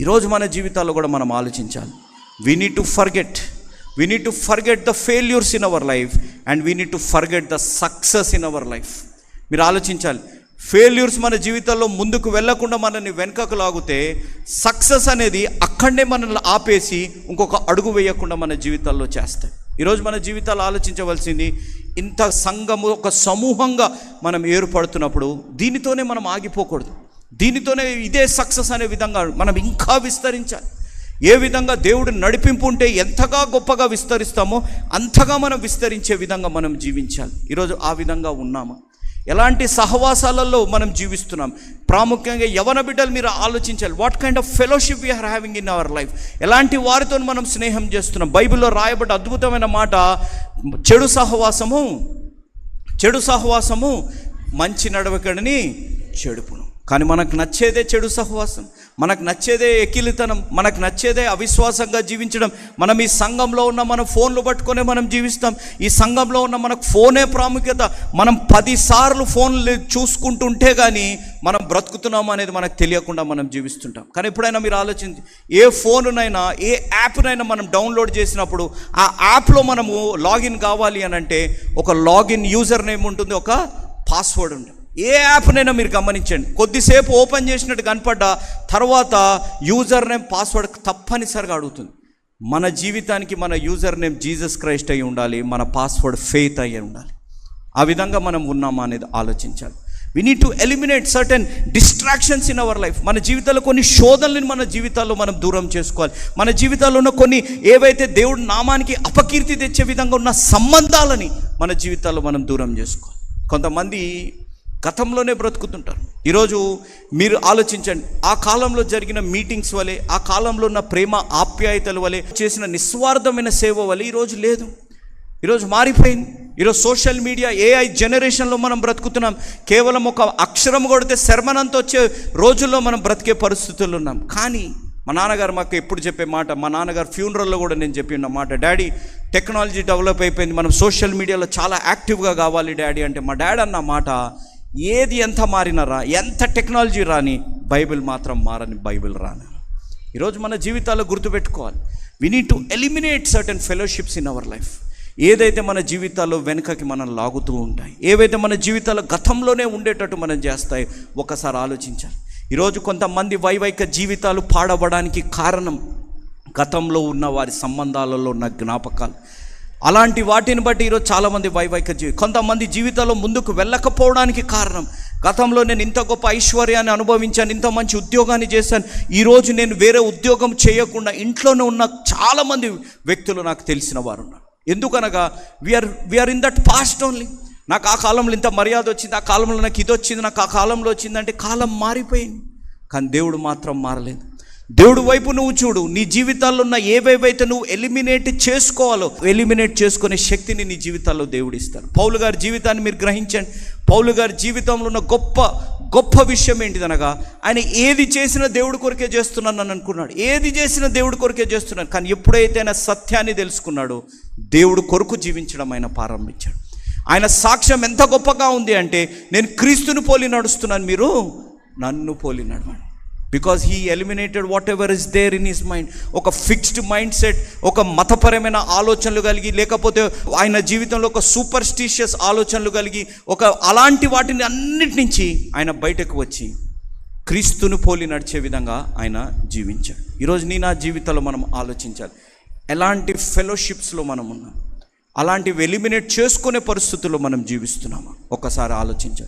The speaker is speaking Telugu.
ఈరోజు మన జీవితాల్లో కూడా మనం ఆలోచించాలి. We need to forget we need to forget the failures in our life and we need to forget the success in our life మీరు ఆలోచించాలి. ఫెయిల్యూర్స్ మన జీవితంలో ముందుకు వెళ్ళకుండా మనల్ని వెనుకకు లాగితే సక్సెస్ అనేది అక్కడనే మనల్ని ఆపేసి ఇంకొక అడుగు వేయకుండా మన జీవితాల్లో చేస్తాయి. ఈరోజు మన జీవితాలు ఆలోచించవలసింది ఇంత సంఘము ఒక సమూహంగా మనం ఏర్పడుతున్నప్పుడు దీనితోనే మనం ఆగిపోకూడదు. దీనితోనే ఇదే సక్సెస్ అనే విధంగా మనం ఇంకా విస్తరించాలి. ఏ విధంగా దేవుడు నడిపింపు ఉంటే ఎంతగా గొప్పగా విస్తరిస్తామో అంతగా మనం విస్తరించే విధంగా మనం జీవించాలి. ఈరోజు ఆ విధంగా ఉన్నామా? ఎలాంటి సహవాసాలలో మనం జీవిస్తున్నాం? ప్రాముఖ్యంగా యవన బిడ్డలు మీరు ఆలోచించాలి. What kind of fellowship we are having in our life ఎలాంటి వారితో మనం స్నేహం చేస్తున్నాం? బైబిల్లో రాయబడ్డ అద్భుతమైన మాట చెడు సహవాసము చెడు సహవాసము మంచి నడవకడని చెడుపు కానీ మనకు నచ్చేదే చెడు సహవాసం మనకు నచ్చేదే ఎకిలితనం మనకు నచ్చేదే అవిశ్వాసంగా జీవించడం. మనం ఈ సంఘంలో ఉన్న మనం ఫోన్లు పట్టుకొనే మనం జీవిస్తాం. ఈ సంఘంలో ఉన్న మనకు ఫోనే ప్రాముఖ్యత. మనం పదిసార్లు ఫోన్లు చూసుకుంటుంటే కానీ మనం బ్రతుకుతున్నాం అనేది మనకు తెలియకుండా మనం జీవిస్తుంటాం. కానీ ఎప్పుడైనా మీరు ఆలోచించి ఏ ఫోనునైనా ఏ యాప్నైనా మనం డౌన్లోడ్ చేసినప్పుడు ఆ యాప్లో మనము లాగిన్ కావాలి అని అంటే ఒక లాగిన్ యూజర్ నేమ్ ఉంటుంది ఒక పాస్వర్డ్ ఉంటుంది. ఏ యాప్నైనా మీరు గమనించండి. కొద్దిసేపు ఓపెన్ చేసినట్టు కనపడ్డా తర్వాత యూజర్ నేమ్ పాస్వర్డ్ తప్పనిసరిగా అడుగుతుంది. మన జీవితానికి మన యూజర్ నేమ్ జీసస్ క్రైస్ట్ అయి ఉండాలి మన పాస్వర్డ్ ఫెయిత్ అయ్యి ఉండాలి. ఆ విధంగా మనం ఉన్నామా అనేది ఆలోచించాలి. We need to eliminate certain distractions in our life మన జీవితాల్లో కొన్ని శోధనలను మన జీవితాల్లో మనం దూరం చేసుకోవాలి. మన జీవితాల్లో ఉన్న కొన్ని ఏవైతే దేవుడి నామానికి అపకీర్తి తెచ్చే విధంగా ఉన్న సంబంధాలని మన జీవితాల్లో మనం దూరం చేసుకోవాలి. కొంతమంది గతంలోనే బ్రతుకుతుంటారు. ఈరోజు మీరు ఆలోచించండి ఆ కాలంలో జరిగిన మీటింగ్స్ వలె ఆ కాలంలో ఉన్న ప్రేమ ఆప్యాయతల వలె చేసిన నిస్వార్థమైన సేవ వలె ఈరోజు లేదు. ఈరోజు మారిపోయింది. ఈరోజు సోషల్ మీడియా ఏఐ జనరేషన్లో మనం బ్రతుకుతున్నాం. కేవలం ఒక అక్షరం కొడితే శర్మనంత వచ్చే రోజుల్లో మనం బ్రతికే పరిస్థితుల్లో ఉన్నాం. కానీ మా నాన్నగారు మాకు ఎప్పుడు చెప్పే మాట మా నాన్నగారు ఫ్యూనరల్లో కూడా నేను చెప్పిన మాట డాడీ టెక్నాలజీ డెవలప్ అయిపోయింది. మనం సోషల్ మీడియాలో చాలా యాక్టివ్గా కావాలి డాడీ అంటే మా డాడీ అన్న మాట ఏది ఎంత మారినరా ఎంత టెక్నాలజీ రాని బైబిల్ మాత్రం మారని బైబిల్ రాని. ఈరోజు మన జీవితాల్లో గుర్తుపెట్టుకోవాలి. We need to eliminate certain fellowships in our life ఏదైతే మన జీవితాల్లో వెనుకకి మనం లాగుతూ ఉంటాయి ఏవైతే మన జీవితాల్లో గతంలోనే ఉండేటట్టు మనం చేస్తాయి ఒకసారి ఆలోచించాలి. ఈరోజు కొంతమంది వైవైక జీవితాలు పాడవడానికి కారణం గతంలో ఉన్న వారి సంబంధాలలో ఉన్న జ్ఞాపకాలు. అలాంటి వాటిని బట్టి ఈరోజు చాలామంది వైవైక జీవి కొంతమంది జీవితంలో ముందుకు వెళ్ళకపోవడానికి కారణం. గతంలో నేను ఇంత గొప్ప ఐశ్వర్యాన్ని అనుభవించాను ఇంత మంచి ఉద్యోగాన్ని చేశాను. ఈరోజు నేను వేరే ఉద్యోగం చేయకుండా ఇంట్లోనే ఉన్న చాలామంది వ్యక్తులు నాకు తెలిసిన వారు ఉన్నారు ఎందుకనగా we are we are in that past only నాకు ఆ కాలంలో ఇంత మర్యాద వచ్చింది ఆ కాలంలో నాకు ఇది వచ్చింది నాకు ఆ కాలంలో వచ్చిందంటే కాలం మారిపోయింది. కానీ దేవుడు మాత్రం మారలేదు. దేవుడు వైపు నువ్వు చూడు నీ జీవితాల్లో ఉన్న ఏవేవైతే నువ్వు ఎలిమినేట్ చేసుకోవాలో ఎలిమినేట్ చేసుకునే శక్తిని నీ జీవితాల్లో దేవుడు ఇస్తాడు. పౌలు గారి జీవితాన్ని మీరు గ్రహించండి. పౌలు గారి జీవితంలో ఉన్న గొప్ప గొప్ప విషయం ఏంటిదనగా ఆయన ఏది చేసినా దేవుడి కొరకే చేస్తున్నాను అని అనుకున్నాడు. ఏది చేసినా దేవుడి కొరకే చేస్తున్నాను కానీ ఎప్పుడైతే ఆయన సత్యాన్ని తెలుసుకున్నాడో దేవుడు కొరకు జీవించడం ఆయన ప్రారంభించాడు. ఆయన సాక్ష్యం ఎంత గొప్పగా ఉంది అంటే నేను క్రీస్తుని పోలి నడుస్తున్నాను మీరు నన్ను పోలి నడవండి. Because he eliminated whatever is there in his mind ఒక ఫిక్స్డ్ మైండ్ సెట్ ఒక మతపరమైన ఆలోచనలు కలిగి లేకపోతే ఆయన జీవితంలో ఒక సూపర్ స్టీషియస్ ఆలోచనలు కలిగి ఒక అలాంటి వాటిని అన్నిటి నుంచి ఆయన బయటకు వచ్చి క్రీస్తును పోలి నడిచే విధంగా ఆయన జీవించాడు. ఈరోజు నీ నా జీవితంలో మనం ఆలోచించాలి. ఎలాంటి ఫెలోషిప్స్లో మనం ఉన్నాం? అలాంటివి ఎలిమినేట్ చేసుకునే పరిస్థితుల్లో మనం జీవిస్తున్నామా? ఒకసారి ఆలోచించాలి.